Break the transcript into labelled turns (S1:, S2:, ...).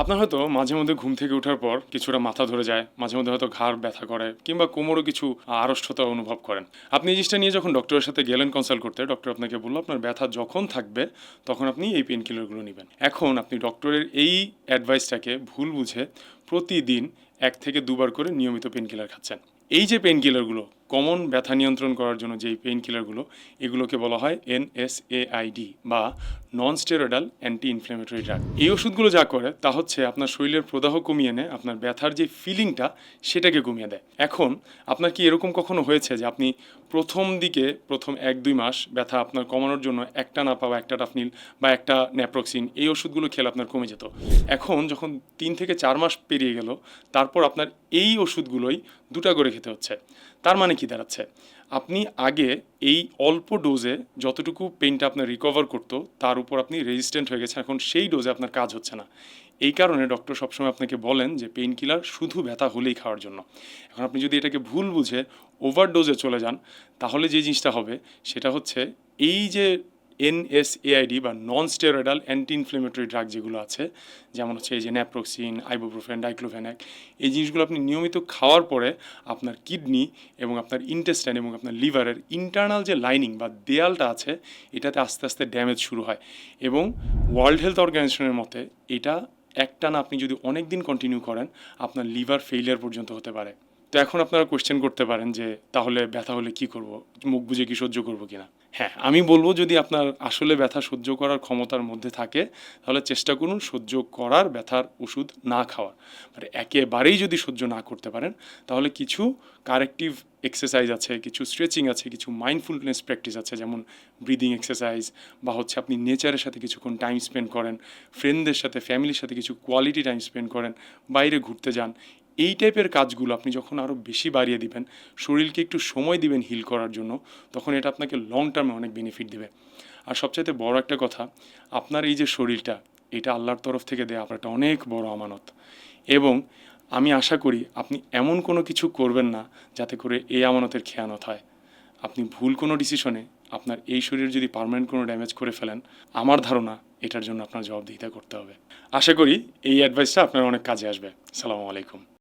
S1: আপনার হয়তো মাঝে মধ্যে ঘুম থেকে ওঠার পর কিছুটা মাথা ধরে যায়, মাঝে মধ্যে হয়তো ঘাড় ব্যথা করে, কিংবা কোমরও কিছু আড়ষ্টতা অনুভব করেন। আপনি এই জিনিসটা নিয়ে যখন ডক্টরের সাথে গেলেন কনসাল্ট করতে ডক্টর আপনাকে বলল, আপনার ব্যথা যখন থাকবে, তখন আপনি এই পেন কিলারগুলো নেবেন। এখন আপনি ডক্টরের এই অ্যাডভাইসটাকে ভুল বুঝে প্রতিদিন এক থেকে দুবার করে নিয়মিত পেন কিলার খাচ্ছেন। এই যে পেন কিলারগুলো কমন ব্যথা নিয়ন্ত্রণ করার জন্য যেই পেইন কিলারগুলো এগুলোকে বলা হয় এনএসএআইডি বা non steroidal anti inflammatory drug এই ওষুধগুলো যা করে, তা হচ্ছে আপনার শরীরের প্রদাহ কমিয়ে নেয়, আপনার ব্যথার যে ফিলিংটা সেটাকে কমিয়ে দেয়। এখন, আপনার কি এরকম কখনো হয়েছে যে আপনি প্রথম দিকে, প্রথম এক, দুই মাস ব্যথা আপনার কমানোর জন্য একটা না পাওয়া একটা টাফনিল বা একটা ন্যাপ্রক্সিন এই ওষুধগুলো খেলে আপনার কমে যেত। এখন যখন তিন থেকে চার মাস পেরিয়ে গেল, তারপর আপনার এই ওষুধগুলোই দুটা করে খেতে হচ্ছে। তার মানে কি দাঁড়াচ্ছে? আপনি আগে এই অল্প ডোজে যতটুকু পেনটা আপনার রিকভার করতো, তার উপর আপনি রেজিস্ট্যান্ট হয়ে গেছেন। এখন সেই ডোজে আপনার কাজ হচ্ছে না। এই কারণে ডক্টর সবসময় আপনাকে বলেন যে পেন কিলার শুধু ব্যথা হলেই খাওয়ার জন্য। এখন আপনি যদি এটাকে ভুল বুঝে ওভার ডোজে চলে যান, তাহলে যে জিনিসটা হবে, সেটা হচ্ছে এই যে এনএসএআইডি বা non steroidal anti inflammatory drug যেগুলো আছে, যেমন হচ্ছে এই যে ন্যাপ্রোক্সিন আইবোপ্রোফেন ডাইক্লোফেনাক এই জিনিসগুলো আপনি নিয়মিত খাওয়ার পরে আপনার কিডনি এবং আপনার ইন্টেস্টাইন এবং আপনার লিভারের ইন্টারনাল যে লাইনিং বা দেয়ালটা আছে, এটাতে আস্তে আস্তে ড্যামেজ শুরু হয়। এবং ওয়ার্ল্ড হেলথ অর্গানাইজেশনের মতে এটা একটানা আপনি যদি অনেক দিন কন্টিনিউ করেন, আপনার লিভার ফেইলিয়ার পর্যন্ত হতে পারে। তো এখন আপনারা কোশ্চেন করতে পারেন যে তাহলে ব্যথা হলে কি করব? মুখ বুঝে কি সহ্য করব কিনা? হ্যাঁ আমি বলব যদি আপনার আসলে ব্যথা সহ্য করার ক্ষমতার মধ্যে থাকে, তাহলে চেষ্টা করুন সহ্য করার ব্যথার ওষুধ না খাওয়ার। মানে একেবারেই যদি সহ্য না করতে পারেন, তাহলে কিছু কারেক্টিভ এক্সারসাইজ আছে, কিছু স্ট্রেচিং আছে, কিছু মাইন্ডফুলনেস প্র্যাকটিস আছে, যেমন ব্রিদিং এক্সারসাইজ বা হচ্ছে আপনি নেচারের সাথে কিছুক্ষণ টাইম স্পেন্ড করেন ফ্রেন্ডদের সাথে ফ্যামিলির সাথে কিছু কোয়ালিটি টাইম স্পেন্ড করেন, বাইরে ঘুরতে যান এই টাইপের কাজগুলো আপনি যখন আরও বেশি বাড়িয়ে দিবেন, শরীরকে একটু সময় দিবেন হিল করার জন্য, তখন এটা আপনাকে লং টার্মে অনেক বেনিফিট দেবে। আর সবচাইতে বড় একটা কথা, আপনার এই যে শরীরটা, এটা আল্লাহর তরফ থেকে দেওয়া আপনার একটা অনেক বড় আমানত। এবং আমি আশা করি আপনি এমন কোনো কিছু করবেন না যাতে করে এই আমানতের খেয়ানত হয়। আপনি ভুল কোনো ডিসিশনে আপনার এই শরীর যদি পার্মানেন্ট কোনো ড্যামেজ করে ফেলেন, আমার ধারণা এটার জন্য আপনার জবাবদিহিতা করতে হবে। আশা করি এই অ্যাডভাইসটা আপনার অনেক কাজে আসবে। সালামু আলাইকুম।